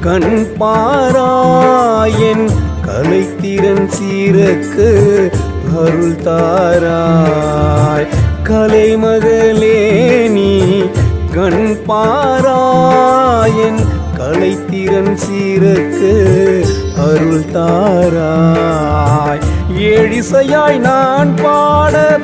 கண் பாராயன் கலைத்திறன் சீரக்கு அருள் தாராய். கலைமகளே நீ கண் பாராயன் கலைத்திறன் சீரக்கு அருள் தாராய். ஏழிசையாய் நான் பாட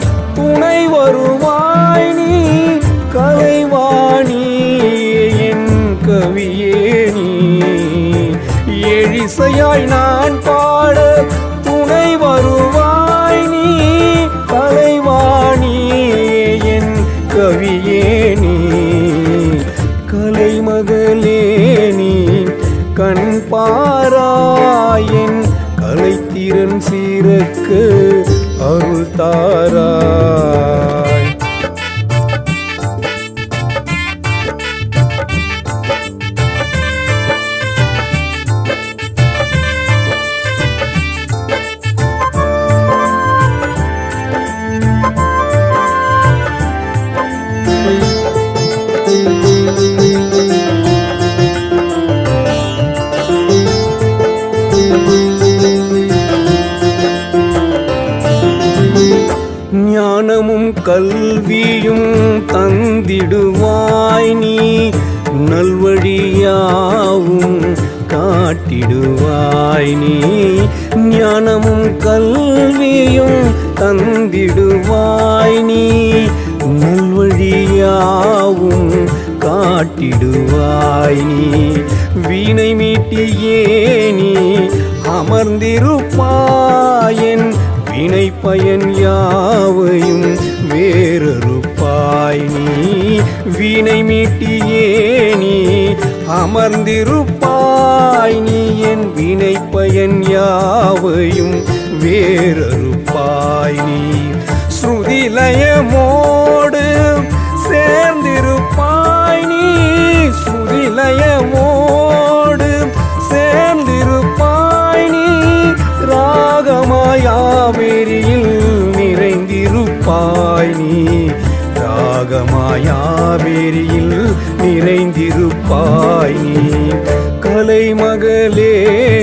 ஏழிசையாய் நான் பாட துணை வருவாய் நீ கலைவாணி என் கவியே நீ. கலைமகளே நீ கண் பாராயன் கலைத்திறன் சீரக்கு அருள் தாரா. கல்வியும் தந்திடுவாய் நீ. நல்வழியாவும் காட்டிடுவாய் நீ. ஞானமும் கல்வியும் தந்திடுவாய் நீ. நல்வழியாவும் காட்டிடுவாய் நீ. வீணை மீட்டியே நீ. அமர்ந்திருப்பாயன். வினை பயன் யாவையும் வேறறுப்பாய் நீ வீணை மீட்டியே நீ அமர்ந்திருப்பாய் நீ என் வினை பயன் யாவையும் வேறறுப்பாய் நீ. ஸ்ருதிலயமோடு சேர்ந்திருப்பாய் நீ ஸ்ருதிலயமோ காவேரியில் நிறைந்திருப்பாய். நீ கலைமகளே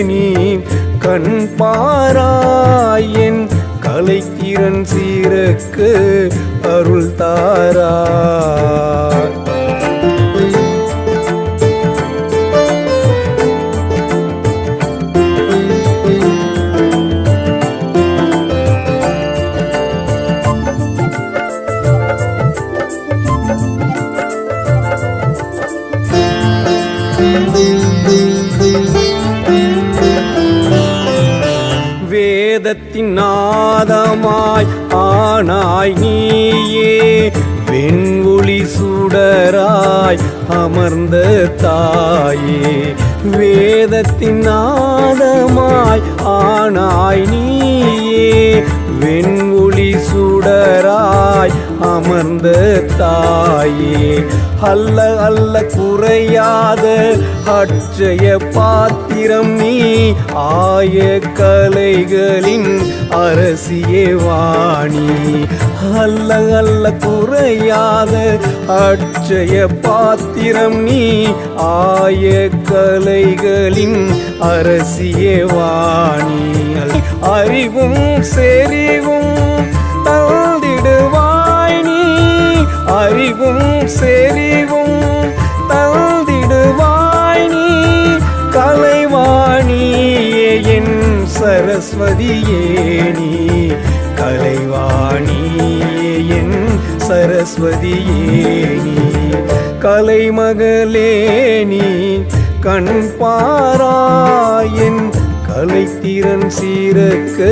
நீ கண் பாராயன் கலைத்திறன் சீரக்கு அருள் தாரா. வேதத்தின் நாதமாய் ஆனாய் நீயே வெண்ஒளி சுடராய் அமர்ந்த தாயே. வேதத்தின் நாதமாய் ஆனாய் நீயே வெண் தந்த தாயே அல்ல அல்ல குறையாத அட்சய பாத்திரம் நீ ஆய கலைகளின் அரசியே வாணி. அல்ல அல்ல குறையாத அட்சய பாத்திரம் நீ ஆய கலைகளின் அரசியே வாணி. அறிவும் சரி சரஸ்வதியே நீ கலைவாணியே என் சரஸ்வதியே நீ. கலைமகளே நீ கண் பாராயின் கலைத்திறன் சீரக்கு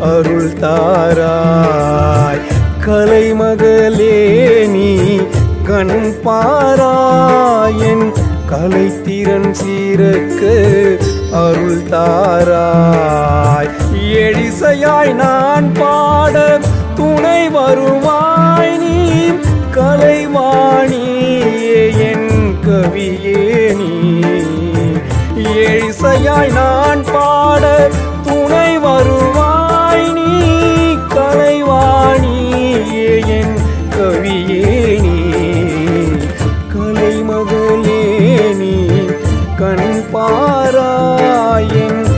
அருள் தாராய். கலைமகளே நீ கண் பாராயின் கலைத்திறன் சீரக்கு அருள் தாராய் எழிசையாய் நான் பாட துணை வருவாய் நீ. கலைவாணியே என் கவியே நீ. ஏழிசையாய் நான்